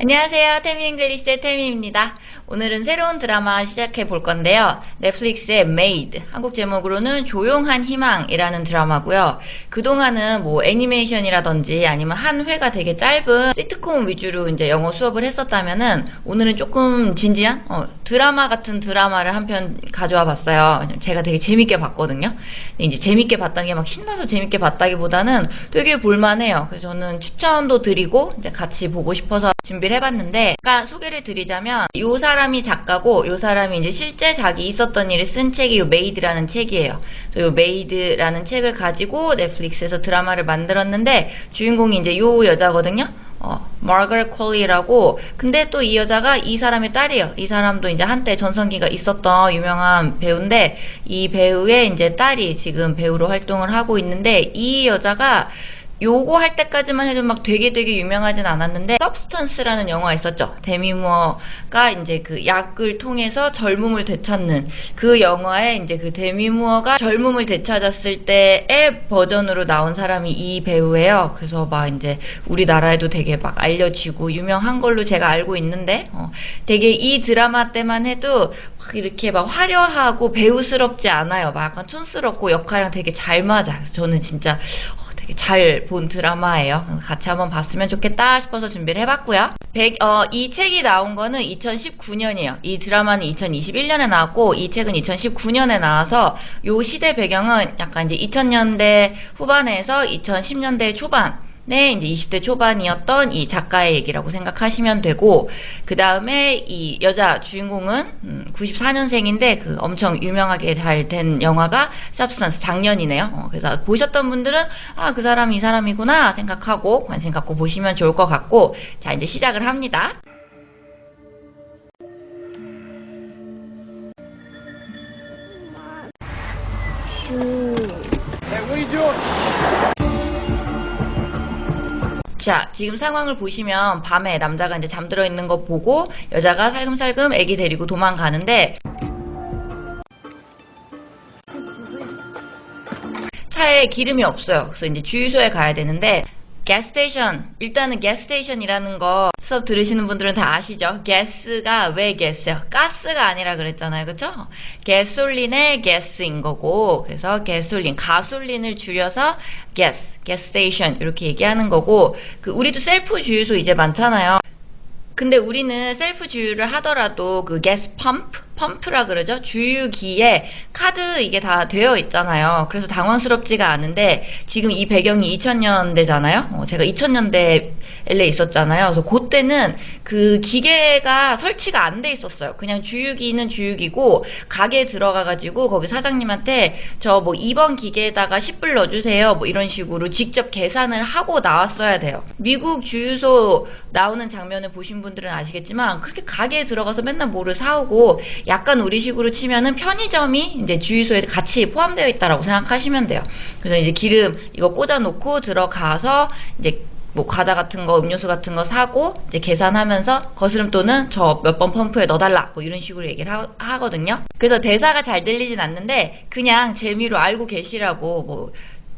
안녕하세요. 태미 잉글리시의 태미입니다. 오늘은 새로운 드라마 시작해 볼 건데요. 넷플릭스의 Made, 한국 제목으로는 조용한 희망이라는 드라마고요. 그동안은 뭐 애니메이션이라든지 아니면 한 회가 되게 짧은 시트콤 위주로 이제 영어 수업을 했었다면은 오늘은 조금 진지한 어, 드라마 같은 드라마를 한 편 가져와 봤어요. 제가 되게 재밌게 봤거든요. 이제 재밌게 봤다는 게 막 신나서 재밌게 봤다기보다는 되게 볼만해요. 그래서 저는 추천도 드리고 이제 같이 보고 싶어서 준비 를 해봤는데 잠깐 소개를 드리자면 요 사람이 작가고 요 사람이 이제 실제 자기 있었던 일을 쓴 책이 요 메이드라는 책이에요. 그래서 요 메이드라는 책을 가지고 넷플릭스에서 드라마를 만들었는데 주인공이 이제 요 여자거든요. 어, 마거렛 콜리라고 근데 또 이 여자가 이 사람의 딸이에요. 이 사람도 이제 한때 전성기가 있었던 유명한 배우인데 이 배우의 이제 딸이 지금 배우로 활동을 하고 있는데 이 여자가 요거 할 때까지만 해도 막 되게 되게 유명하진 않았는데 서브스턴스라는 영화 있었죠. 데미 무어가 이제 그 약을 통해서 젊음을 되찾는 그 영화에 이제 그 데미 무어가 젊음을 되찾았을 때의 버전으로 나온 사람이 이 배우예요. 그래서 막 이제 우리나라에도 되게 막 알려지고 유명한 걸로 제가 알고 있는데 어, 되게 이 드라마 때만 해도 막 이렇게 막 화려하고 배우스럽지 않아요. 막 약간 촌스럽고 역할이랑 되게 잘 맞아. 그래서 저는 진짜 되게 잘 본 드라마예요. 같이 한번 봤으면 좋겠다 싶어서 준비를 해봤고요. 백- 어, 이 책이 나온 거는 2019년이에요. 이 드라마는 2021년에 나왔고 이 책은 2019년에 나와서 요 시대 배경은 약간 이제 2000년대 후반에서 2010년대 초반 네, 이제 20대 초반이었던 이 작가의 얘기라고 생각하시면 되고, 그 다음에 이 여자 주인공은 94년생인데 그 엄청 유명하게 잘 된 영화가 Substance 작년이네요. 어, 그래서 보셨던 분들은 아, 그 사람이 이 사람이구나 생각하고 관심 갖고 보시면 좋을 것 같고, 자, 이제 시작을 합니다. 자, 지금 상황을 보시면 밤에 남자가 이제 잠들어 있는 거 보고 여자가 살금살금 애기 데리고 도망가는데 차에 기름이 없어요. 그래서 이제 주유소에 가야 되는데 가스테이션 일단은 가스테이션이라는 거 수업 들으시는 분들은 다 아시죠? 가스가 왜 가스요? 가스가 아니라 그랬잖아요. 그쵸? 가솔린의 가스인 거고 그래서 가솔린, 가솔린을 줄여서 가스, 가스테이션 이렇게 얘기하는 거고 그 우리도 셀프 주유소 이제 많잖아요. 근데 우리는 셀프 주유를 하더라도 그 가스 펌프 펌프라 그러죠? 주유기에 카드 이게 다 되어 있잖아요. 그래서 당황스럽지가 않은데 지금 이 배경이 2000년대잖아요? 어, 제가 2000년대 LA 있었잖아요. 그래서 그때는 그 기계가 설치가 안 돼 있었어요. 그냥 주유기는 주유기고 가게에 들어가 가지고 거기 사장님한테 저 뭐 2번 기계에다가 10불 넣어 주세요. 뭐 이런 식으로 직접 계산을 하고 나왔어야 돼요. 미국 주유소 나오는 장면을 보신 분들은 아시겠지만 그렇게 가게에 들어가서 맨날 뭐를 사오고 약간 우리식으로 치면은 편의점이 이제 주유소에 같이 포함되어 있다라고 생각하시면 돼요. 그래서 이제 기름 이거 꽂아놓고 들어가서 이제 뭐 과자 같은 거, 음료수 같은 거 사고 이제 계산하면서 거스름돈은 저 몇 번 펌프에 넣어달라 뭐 이런 식으로 얘기를 하, 거든요 그래서 대사가 잘 들리진 않는데 그냥 재미로 알고 계시라고 뭐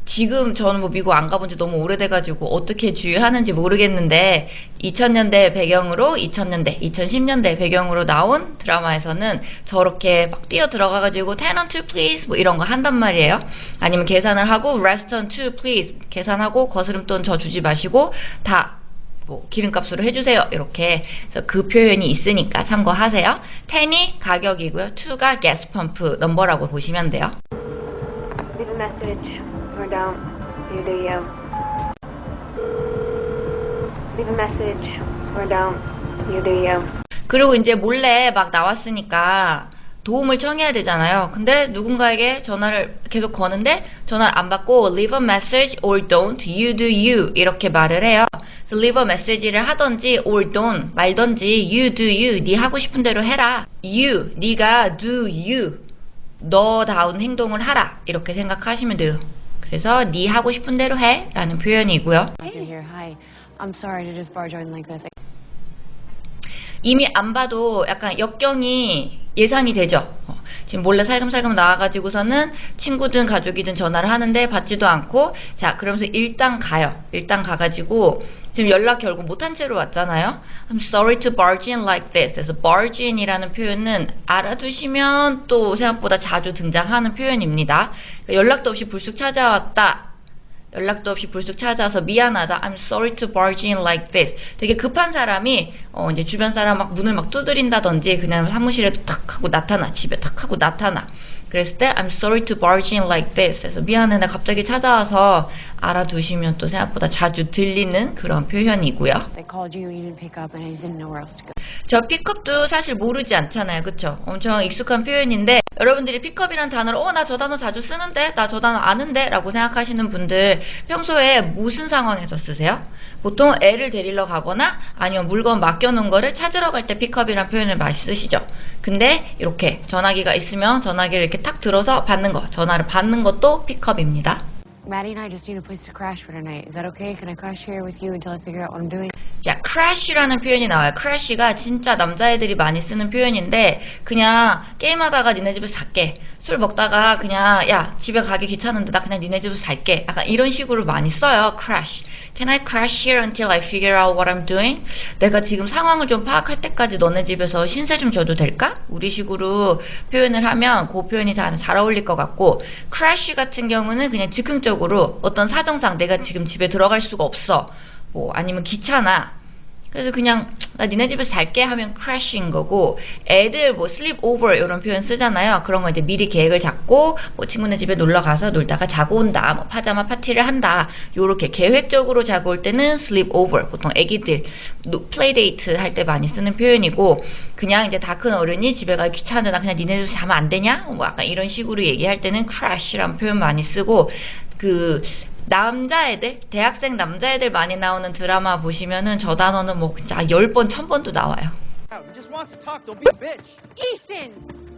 지금 저는 뭐 미국 안 가본 지 너무 오래돼가지고 어떻게 주유하는지 모르겠는데 2000년대 배경으로 2000년대, 2010년대 배경으로 나온 드라마에서는 저렇게 막 뛰어 들어가가지고 ten on two please 뭐 이런 거 한단 말이에요. 아니면 계산을 하고 restaurant please 계산하고 거스름돈 저 주지 마시고 다 뭐 기름값으로 해주세요 이렇게 그래서 그 표현이 있으니까 참고하세요. 10이 가격이고요. 2가 가스 펌프 넘버라고 보시면 돼요. Or don't. You do you. Leave a message or don't. You do you. 그리고 이제 몰래 막 나왔으니까 도움을 청해야 되잖아요. 근데 누군가에게 전화를 계속 거는데 전화를 안 받고 leave a message or don't you do you 이렇게 말을 해요. 그래서 leave a message를 하던지 or don't 말던지 you do you 네 하고 싶은 대로 해라. you 네가 do you 너다운 행동을 하라 이렇게 생각하시면 돼요. 그래서 네 하고 싶은 대로 해 라는 표현이고요. In like this. 이미 안 봐도 약간 역경이 예상이 되죠. 어, 지금 몰래 살금살금 나와가지고서는 친구든 가족이든 전화를 하는데 받지도 않고 자 그러면서 일단 가요. 일단 가가지고 지금 연락 결국 못한 채로 왔잖아요. I'm sorry to barge in like this. 그래서 barge in이라는 표현은 알아두시면 또 생각보다 자주 등장하는 표현입니다. 그러니까 연락도 없이 불쑥 찾아왔다. 연락도 없이 불쑥 찾아와서 미안하다. I'm sorry to barge in like this. 되게 급한 사람이 어 이제 주변 사람 막 문을 막 두드린다든지 그냥 사무실에 탁 하고 나타나 집에 탁 하고 나타나. 그랬을 때 I'm sorry to barge in like this. 그래서 미안해 나 갑자기 찾아와서 알아두시면 또 생각보다 자주 들리는 그런 표현이고요. They called you and you didn't pick up and I just didn't know where else to go. 저 픽업도 사실 모르지 않잖아요. 그쵸? 엄청 익숙한 표현인데 여러분들이 픽업이란 단어를 어 나 저 단어 자주 쓰는데 나 저 단어 아는데 라고 생각하시는 분들 평소에 무슨 상황에서 쓰세요? 보통 애를 데리러 가거나 아니면 물건 맡겨놓은 거를 찾으러 갈 때 픽업이란 표현을 많이 쓰시죠. 근데 이렇게 전화기가 있으면 전화기를 이렇게 탁 들어서 받는 거 전화를 받는 것도 픽업입니다. Maddie and I just need a place to crash for tonight. Is that okay? Can I crash here with you until I figure out what I'm doing? 자, crash라는 표현이 나와요. crash가 진짜 남자애들이 많이 쓰는 표현인데 그냥 게임하다가 니네 집에서 잘게. 술 먹다가 그냥 야 집에 가기 귀찮은데 나 그냥 니네 집에서 잘게. 약간 이런 식으로 많이 써요. crash. Can I crash here until I figure out what I'm doing? 내가 지금 상황을 좀 파악할 때까지 너네 집에서 신세 좀 져도 될까? 우리 식으로 표현을 하면 그 표현이 잘, 잘 어울릴 것 같고 crash 같은 경우는 그냥 즉흥적으로 어떤 사정상 내가 지금 집에 들어갈 수가 없어. 뭐 아니면 귀찮아. 그래서 그냥 나 니네 집에서 잘게 하면 crash인 거고 애들 뭐 sleep over 이런 표현 쓰잖아요. 그런 거 이제 미리 계획을 잡고 뭐 친구네 집에 놀러 가서 놀다가 자고 온다. 뭐 파자마 파티를 한다. 요렇게 계획적으로 자고 올 때는 sleep over. 보통 애기들 date 할때 많이 쓰는 표현이고 그냥 이제 다 큰 어른이 집에 가기 귀찮은데 나 그냥 니네 집에서 자면 안 되냐? 뭐 약간 이런 식으로 얘기할 때는 crash라는 표현 많이 쓰고 그 남자애들, 대학생 남자애들 많이 나오는 드라마 보시면은 저 단어는 뭐 진짜 10번, 1000번도 나와요.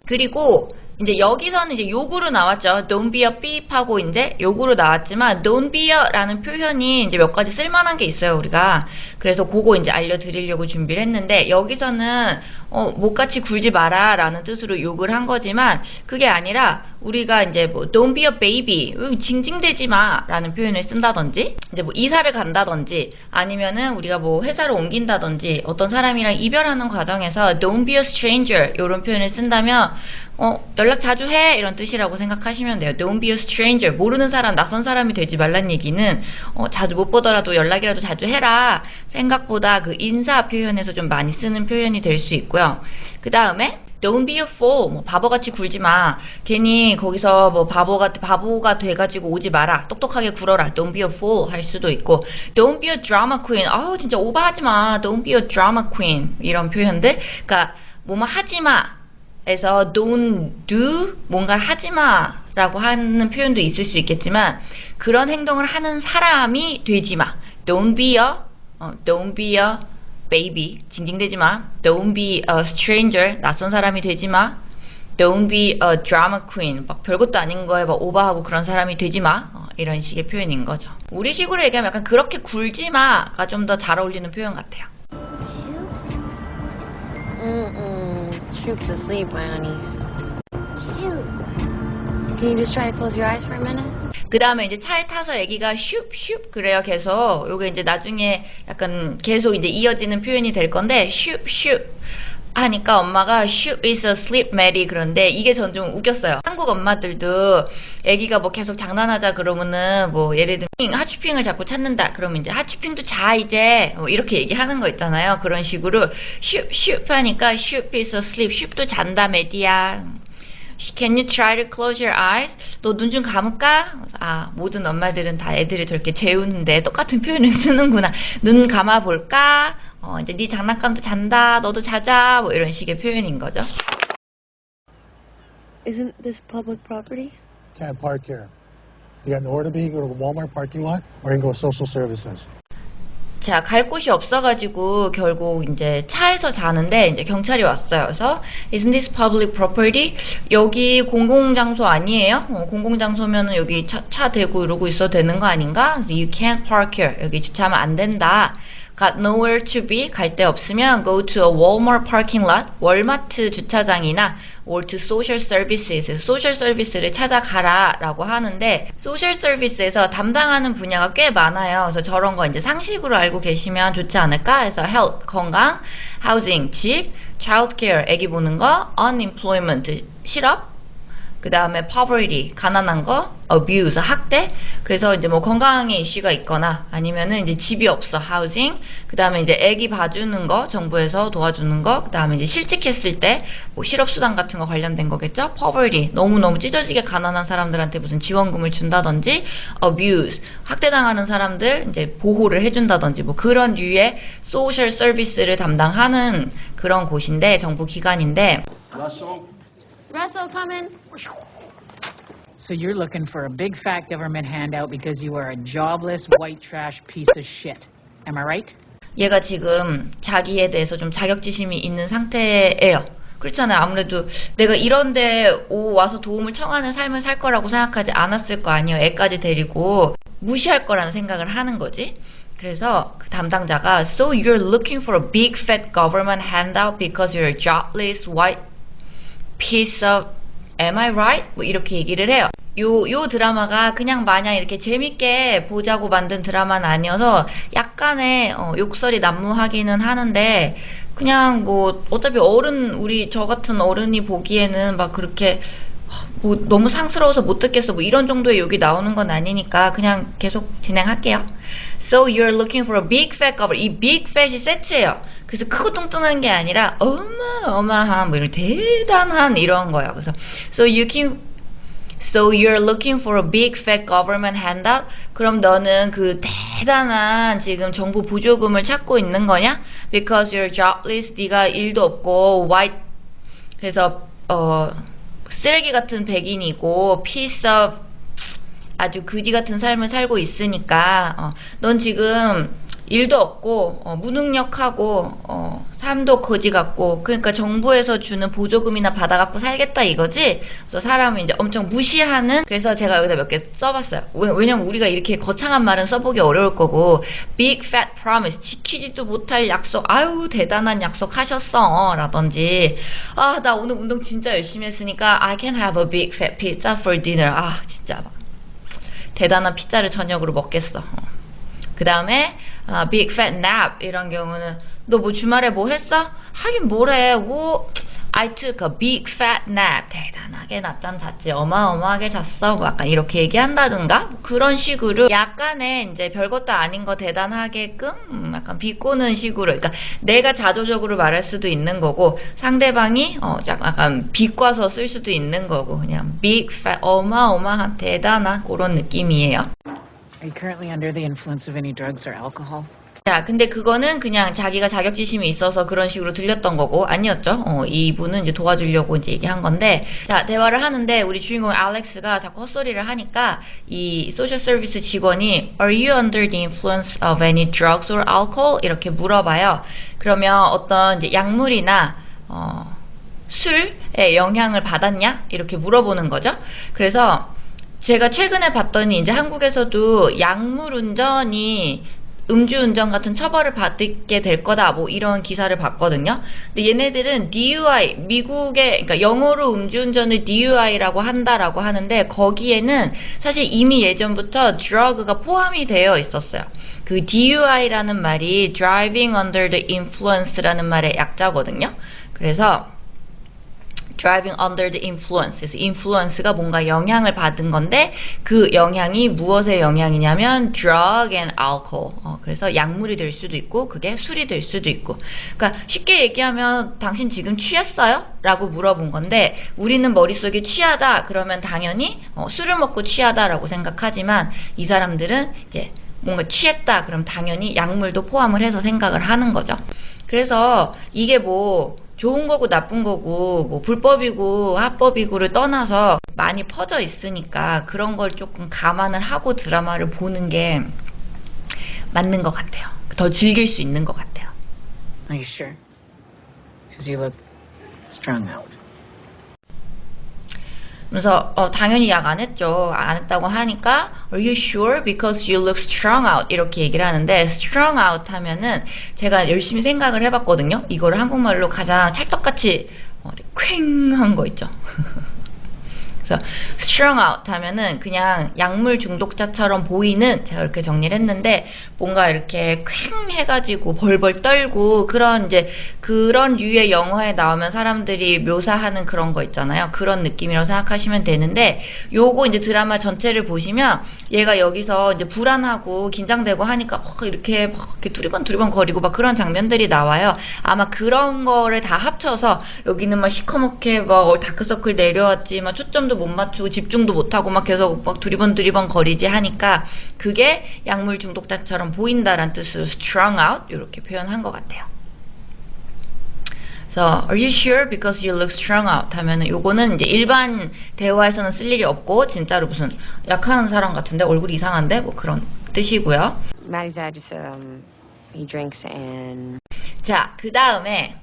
그리고 이제 여기서는 이제 욕으로 나왔죠. Don't be a beep 하고 이제 욕으로 나왔지만 don't be a라는 표현이 이제 몇 가지 쓸만한 게 있어요, 우리가. 그래서 그거 이제 알려드리려고 준비를 했는데 여기서는 어, 못같이 굴지 마라 라는 뜻으로 욕을 한 거지만 그게 아니라 우리가 이제 뭐 don't be a baby 음, 징징대지 마 라는 표현을 쓴다든지 이제 뭐 이사를 간다든지 아니면은 우리가 뭐 회사를 옮긴다든지 어떤 사람이랑 이별하는 과정에서 don't be a stranger 이런 표현을 쓴다면 어, 연락 자주 해 이런 뜻이라고 생각하시면 돼요. Don't be a stranger 모르는 사람 낯선 사람이 되지 말란 얘기는 어, 자주 못 보더라도 연락이라도 자주 해라 생각보다 그 인사 표현에서 좀 많이 쓰는 표현이 될 수 있고요. 그 다음에 Don't be a fool. 뭐 바보같이 굴지 마. 괜히 거기서 뭐 바보가 바보가 돼가지고 오지 마라. 똑똑하게 굴어라. Don't be a fool 할 수도 있고. Don't be a drama queen. 아우 진짜 오버하지 마. Don't be a drama queen 이런 표현들. 그러니까 뭐뭐 하지 마. 에서 don't do 뭔가를 하지 마라고 하는 표현도 있을 수 있겠지만 그런 행동을 하는 사람이 되지 마. Don't be a 어, don't be a baby 징징대지 마. Don't be a stranger 낯선 사람이 되지 마. Don't be a drama queen 막 별것도 아닌 거에 막 오버하고 그런 사람이 되지 마. 어, 이런 식의 표현인 거죠. 우리 식으로 얘기하면 약간 그렇게 굴지 마가 좀 더 잘 어울리는 표현 같아요. Mm-mm. Shoop's asleep, my honey. Shoot. Can you just try to close your eyes for a minute? 그 다음에 이제 차에 타서 애기가 슉슉 그래요 계속 요게 이제 나중에 약간 계속 이제 이어지는 표현이 될 건데 슉슉 하니까 엄마가 shoot is asleep, Mary 그런데 이게 전 좀 웃겼어요. 한국 엄마들도 애기가 뭐 계속 장난하자 그러면은 뭐 예를 들면 하츄핑을 자꾸 찾는다 그러면 이제 하츄핑도 자 이제 뭐 이렇게 얘기하는 거 있잖아요. 그런 식으로 shoot shoot 하니까 shoot is asleep, shoot도 잔다 메디야. Can you try to close your eyes? 너 눈 좀 감을까? 아, 모든 엄마들은 다 애들을 저렇게 재우는데 똑같은 표현을 쓰는구나. 눈 감아 볼까? 어, 이제 네 장난감도 잔다. 너도 자자. 뭐 이런 식의 표현인 거죠. Isn't this public property? Can't park here. You got nowhere to be, go to the Walmart parking lot, or you can go to social services. 자, 갈 곳이 없어가지고 결국 이제 차에서 자는데 이제 경찰이 왔어요. 그래서 Isn't this public property? 여기 공공장소 아니에요? 어, 공공장소면은 여기 차, 차 대고 이러고 있어도 되는 거 아닌가? 그래서 You can't park here. 여기 주차하면 안 된다. Got nowhere to be 갈 데 없으면 go to a Walmart parking lot 월마트 주차장이나 or to social services 소셜 서비스를 찾아가라 라고 하는데 소셜 서비스에서 담당하는 분야가 꽤 많아요. 그래서 저런 거 이제 상식으로 알고 계시면 좋지 않을까 해서 health 건강, housing 집, childcare 아기 보는 거, unemployment 실업 그 다음에 poverty, 가난한 거, abuse, 학대. 그래서 이제 뭐 건강에 이슈가 있거나 아니면은 이제 집이 없어, housing. 그 다음에 이제 애기 봐주는 거, 정부에서 도와주는 거. 그 다음에 이제 실직했을 때 뭐 실업수당 같은 거 관련된 거겠죠? poverty. 너무너무 찢어지게 가난한 사람들한테 무슨 지원금을 준다든지, abuse. 학대당하는 사람들 이제 보호를 해준다든지 뭐 그런 류의 social service를 담당하는 그런 곳인데, 정부 기관인데, Russell, coming. So you're looking for a big fat government handout because you are a jobless white trash piece of shit. Am I right? 얘가 지금 자기에 대해서 좀 자격지심이 있는 상태예요. 그렇잖아요. 아무래도 내가 이런데 오 와서 도움을 청하는 삶을 살 거라고 생각하지 않았을 거 아니에요. 애까지 데리고 무시할 거라는 생각을 하는 거지. 그래서 그 담당자가 So you're looking for a big fat government handout because you're a jobless white piece of Am I right? 뭐 이렇게 얘기를 해요. 요, 요 드라마가 그냥 마냥 이렇게 재밌게 보자고 만든 드라마는 아니어서 약간의 어, 욕설이 난무하기는 하는데 그냥 뭐 어차피 어른 우리 저 같은 어른이 보기에는 막 그렇게 뭐 너무 상스러워서 못 듣겠어 뭐 이런 정도의 욕이 나오는 건 아니니까 그냥 계속 진행할게요. So you're looking for a big fat cover. 이 big fat이 세트예요. 그래서 크고 뚱뚱한 게 아니라 어마어마한 뭐 이런 대단한 이런 거예요. 그래서 so you can So you're looking for a big fat government handout? 그럼 너는 그 대단한 지금 정부 보조금을 찾고 있는 거냐? Because you're jobless, 네가 일도 없고 white 그래서 어 쓰레기 같은 백인이고 piece of 아주 그지 같은 삶을 살고 있으니까 어, 넌 지금 일도 없고 어, 무능력하고 어, 삶도 거지 같고 그러니까 정부에서 주는 보조금이나 받아갖고 살겠다 이거지. 그래서 사람을 이제 엄청 무시하는 그래서 제가 여기다 몇 개 써봤어요. 왜, 왜냐면 우리가 이렇게 거창한 말은 써보기 어려울 거고 big fat promise 지키지도 못할 약속 아유 대단한 약속 하셨어 라든지 아 나 오늘 운동 진짜 열심히 했으니까 I can have a big fat pizza for dinner 아 진짜 막 대단한 피자를 저녁으로 먹겠어. 그 다음에 아, big fat nap 이런 경우는 너 뭐 주말에 뭐 했어? 하긴 뭐래. 뭐 I took a big fat nap. 대단하게 낮잠 잤지. 어마어마하게 잤어. 뭐 약간 이렇게 얘기한다든가 뭐 그런 식으로 약간의 이제 별것도 아닌 거 대단하게끔 음, 약간 비꼬는 식으로. 그러니까 내가 자조적으로 말할 수도 있는 거고 상대방이 어 약간 비꼬아서 쓸 수도 있는 거고 그냥 big fat 어마어마한 대단한 그런 느낌이에요. Are you currently under the influence of any drugs or alcohol? 자, 근데 그거는 그냥 자기가 자격지심이 있어서 그런 식으로 들렸던 거고, 아니었죠? 어, 이분은 이제 도와주려고 이제 얘기한 건데, 자, 대화를 하는데, 우리 주인공 알렉스가 자꾸 헛소리를 하니까, 이 소셜 서비스 직원이, Are you under the influence of any drugs or alcohol? 이렇게 물어봐요. 그러면 어떤 이제 약물이나, 어, 술의 영향을 받았냐? 이렇게 물어보는 거죠. 그래서, 제가 최근에 봤더니 이제 한국에서도 약물 운전이 음주운전 같은 처벌을 받게 될 거다 뭐 이런 기사를 봤거든요. 근데 얘네들은 DUI 미국의 그러니까 영어로 음주운전을 DUI라고 한다라고 하는데 거기에는 사실 이미 예전부터 drug가 포함이 되어 있었어요. 그 DUI라는 말이 driving under the influence라는 말의 약자거든요. 그래서 driving under the influence. 그래서 influence가 뭔가 영향을 받은 건데 그 영향이 무엇의 영향이냐면 drug and alcohol. 어, 그래서 약물이 될 수도 있고 그게 술이 될 수도 있고. 그러니까 쉽게 얘기하면 당신 지금 취했어요? 라고 물어본 건데 우리는 머릿속에 취하다 그러면 당연히 어, 술을 먹고 취하다라고 생각하지만 이 사람들은 이제 뭔가 취했다 그럼 당연히 약물도 포함을 해서 생각을 하는 거죠. 그래서 이게 뭐 좋은 거고 나쁜 거고 뭐 불법이고 합법이고를 떠나서 많이 퍼져 있으니까 그런 걸 조금 감안을 하고 드라마를 보는 게 맞는 것 같아요. 더 즐길 수 있는 것 같아요. Are you sure? Because you look strung out. 그래서 어, 당연히 약 안 했죠. 안 했다고 하니까 Are you sure? Because you look strung out 이렇게 얘기를 하는데 strung out 하면은 제가 열심히 생각을 해봤거든요. 이거를 한국말로 가장 찰떡같이 어, 쾌한 거 있죠. 그래서 strung out 하면은 그냥 약물 중독자처럼 보이는 제가 이렇게 정리를 했는데 뭔가 이렇게 쾌 해가지고 벌벌 떨고 그런 이제 그런 류의 영화에 나오면 사람들이 묘사하는 그런 거 있잖아요. 그런 느낌이라고 생각하시면 되는데 요거 이제 드라마 전체를 보시면 얘가 여기서 이제 불안하고 긴장되고 하니까 막 이렇게 막 이렇게 두리번 두리번 거리고 막 그런 장면들이 나와요. 아마 그런 거를 다 합쳐서 여기는 막 시커멓게 막 다크서클 내려왔지 막 초점도 못 맞추고 집중도 못 하고 막 계속 막 두리번 두리번 거리지 하니까 그게 약물 중독자처럼 보인다라는 뜻으로 strung out 이렇게 표현한 것 같아요. 그래서 are you sure because you look strung out 하면은 요거는 이제 일반 대화에서는 쓸 일이 없고 진짜로 무슨 약한 사람 같은데 얼굴이 이상한데 뭐 그런 뜻이고요. Maddie's dad just, um, he drinks and. 자, 그 다음에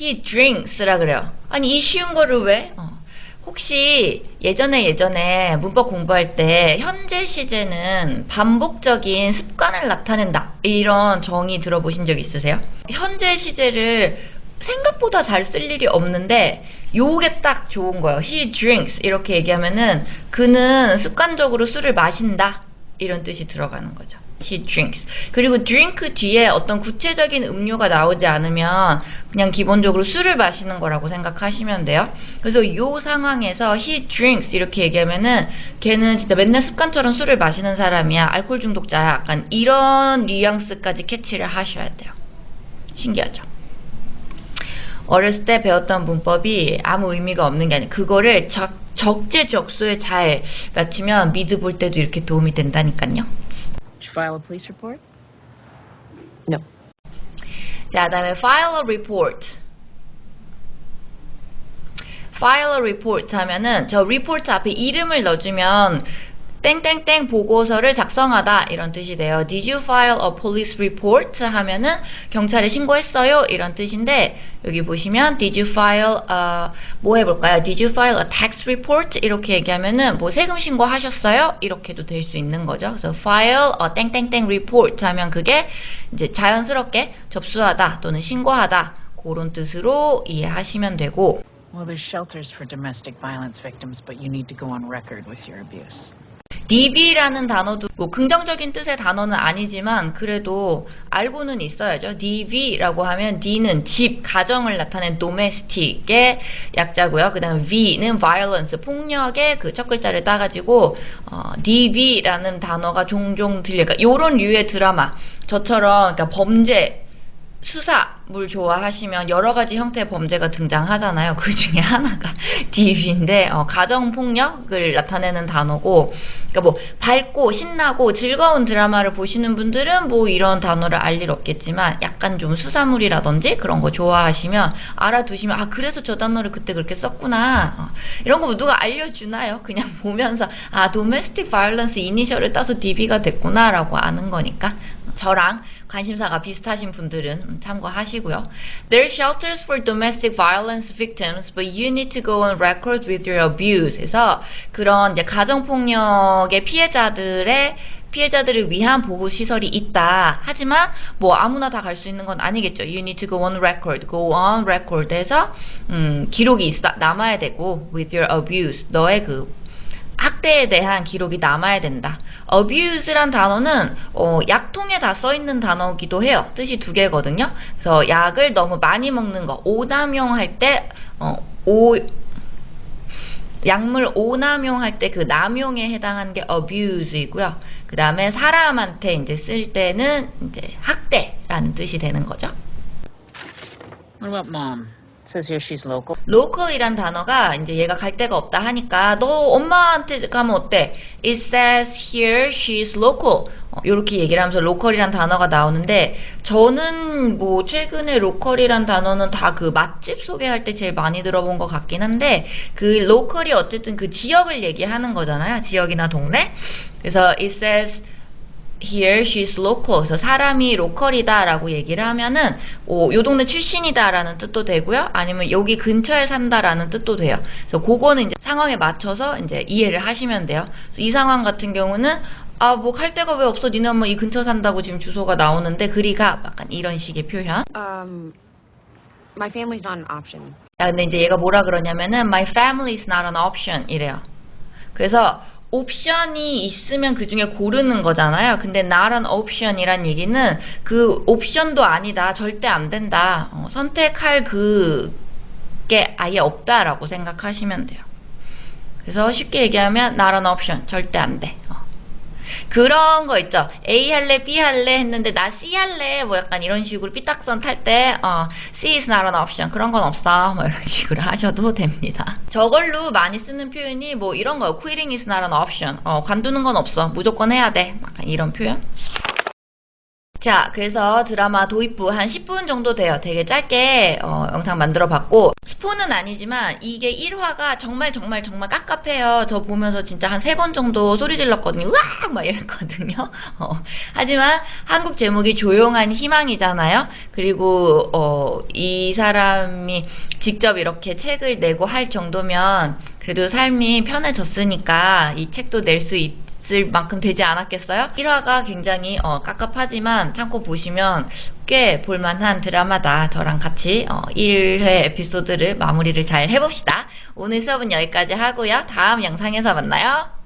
he drinks라 그래요. 아니 이 쉬운 거를 왜? 어. 혹시 예전에 예전에 문법 공부할 때 현재 시제는 반복적인 습관을 나타낸다 이런 정의 들어보신 적 있으세요? 현재 시제를 생각보다 잘 쓸 일이 없는데 요게 딱 좋은 거예요. He drinks 이렇게 얘기하면은 그는 습관적으로 술을 마신다 이런 뜻이 들어가는 거죠. He drinks. 그리고 drink 뒤에 어떤 구체적인 음료가 나오지 않으면 그냥 기본적으로 술을 마시는 거라고 생각하시면 돼요. 그래서 이 상황에서 he drinks 이렇게 얘기하면은 걔는 진짜 맨날 습관처럼 술을 마시는 사람이야. 알코올 중독자야. 약간 이런 뉘앙스까지 캐치를 하셔야 돼요. 신기하죠? 어렸을 때 배웠던 문법이 아무 의미가 없는 게 아니라 그거를 적, 적재적소에 잘 맞추면 미드 볼 때도 이렇게 도움이 된다니까요. Did you file a police report? No. 자, 다음에 file a report. file a report 하면은 저 report 앞에 이름을 넣어주면 땡땡땡 보고서를 작성하다 이런 뜻이 돼요. Did you file a police report? 하면은 경찰에 신고했어요 이런 뜻인데 여기 보시면 Did you file a 뭐 해볼까요? Did you file a tax report? 이렇게 얘기하면은 뭐 세금 신고하셨어요? 이렇게도 될 수 있는 거죠. 그래서 file a 땡땡땡 report 하면 그게 이제 자연스럽게 접수하다 또는 신고하다 그런 뜻으로 이해하시면 되고 Well, there's shelters for domestic violence victims, but you need to go on record with your abuse. DV라는 단어도 뭐 긍정적인 뜻의 단어는 아니지만 그래도 알고는 있어야죠. DV라고 하면 D는 집, 가정을 나타낸 domestic의 약자고요. 그 다음에 V는 violence, 폭력의 그 첫 글자를 따가지고 어, DV라는 단어가 종종 들려요. 그러니까 요런 류의 드라마 저처럼 그러니까 범죄 수사물 좋아하시면 여러 가지 형태의 범죄가 등장하잖아요. 그 중에 하나가 DV인데 어, 가정 폭력을 나타내는 단어고, 그러니까 뭐 밝고 신나고 즐거운 드라마를 보시는 분들은 뭐 이런 단어를 알 일 없겠지만, 약간 좀 수사물이라든지 그런 거 좋아하시면 알아두시면 아 그래서 저 단어를 그때 그렇게 썼구나. 어, 이런 거 누가 알려주나요? 그냥 보면서 아 domestic violence 이니셜을 따서 DV가 됐구나라고 아는 거니까. 저랑 관심사가 비슷하신 분들은 참고하시고요. There are shelters for domestic violence victims, but you need to go on record with your abuse. 그래서 그런 이제 가정폭력의 피해자들의 피해자들을 위한 보호 시설이 있다. 하지만 뭐 아무나 다 갈 수 있는 건 아니겠죠. You need to go on record. Go on record에서 음, 기록이 있어 남아야 되고 with your abuse 너의 그 학대에 대한 기록이 남아야 된다. abuse란 단어는 어, 약통에 다 써 있는 단어기도 해요. 뜻이 두 개거든요. 그래서 약을 너무 많이 먹는 거, 오남용 할 때 어, 오 약물 오남용 할 때 그 남용에 해당하는 게 abuse이고요. 그 다음에 사람한테 이제 쓸 때는 이제 학대라는 뜻이 되는 거죠. What about mom? Says here she's local. local이란 단어가 이제 얘가 갈 데가 없다 하니까 너 엄마한테 가면 어때? It says here she's local. 어, 이렇게 얘기를 하면서 local이란 단어가 나오는데 저는 뭐 최근에 local이란 단어는 다 그 맛집 소개할 때 제일 많이 들어본 것 같긴 한데 그 local이 어쨌든 그 지역을 얘기하는 거잖아요. 지역이나 동네. 그래서 it says here she's local. 그래서 사람이 로컬이다라고 얘기를 하면은 오, 요 동네 출신이다라는 뜻도 되고요. 아니면 여기 근처에 산다라는 뜻도 돼요. 그래서 그거는 이제 상황에 맞춰서 이제 이해를 하시면 돼요. 이 상황 같은 경우는 아, 뭐 갈 데가 왜 없어? 니네 엄마 이 근처 산다고 지금 주소가 나오는데 그리가 약간 이런 식의 표현. Um, my family's not an option. 야, 근데 이제 얘가 뭐라 그러냐면은 my family is not an option 이래요. 그래서 옵션이 있으면 그 중에 고르는 거잖아요. 근데 an option이란 얘기는 그 옵션도 아니다. 절대 안 된다. 어, 선택할 그게 아예 없다라고 생각하시면 돼요. 그래서 쉽게 얘기하면 an option. 절대 안 돼. 어. 그런 거 있죠. A 할래, B 할래 했는데 나 C 할래. 뭐 약간 이런 식으로 삐딱선 탈 때, 어, C is not an option. 그런 건 없어. 뭐 이런 식으로 하셔도 됩니다. 저걸로 많이 쓰는 표현이 뭐 이런 거예요. quitting is not an option. 어, 관두는 건 없어. 무조건 해야 돼. 약간 이런 표현. 자, 그래서 드라마 도입부 한 10분 정도 돼요. 되게 짧게 어, 영상 만들어 봤고 스포는 아니지만 이게 1화가 정말 정말 정말 깝깝해요. 저 보면서 진짜 한 세 번 정도 소리 질렀거든요. 으악! 막 이랬거든요. 어, 하지만 한국 제목이 조용한 희망이잖아요. 그리고 어, 이 사람이 직접 이렇게 책을 내고 할 정도면 그래도 삶이 편해졌으니까 이 책도 낼 수 있. 있을 만큼 되지 않았겠어요? 1화가 굉장히 어, 깝깝하지만 참고 보시면 꽤 볼만한 드라마다. 저랑 같이 어, 1회 에피소드를 마무리를 잘 해봅시다. 오늘 수업은 여기까지 하고요. 다음 영상에서 만나요.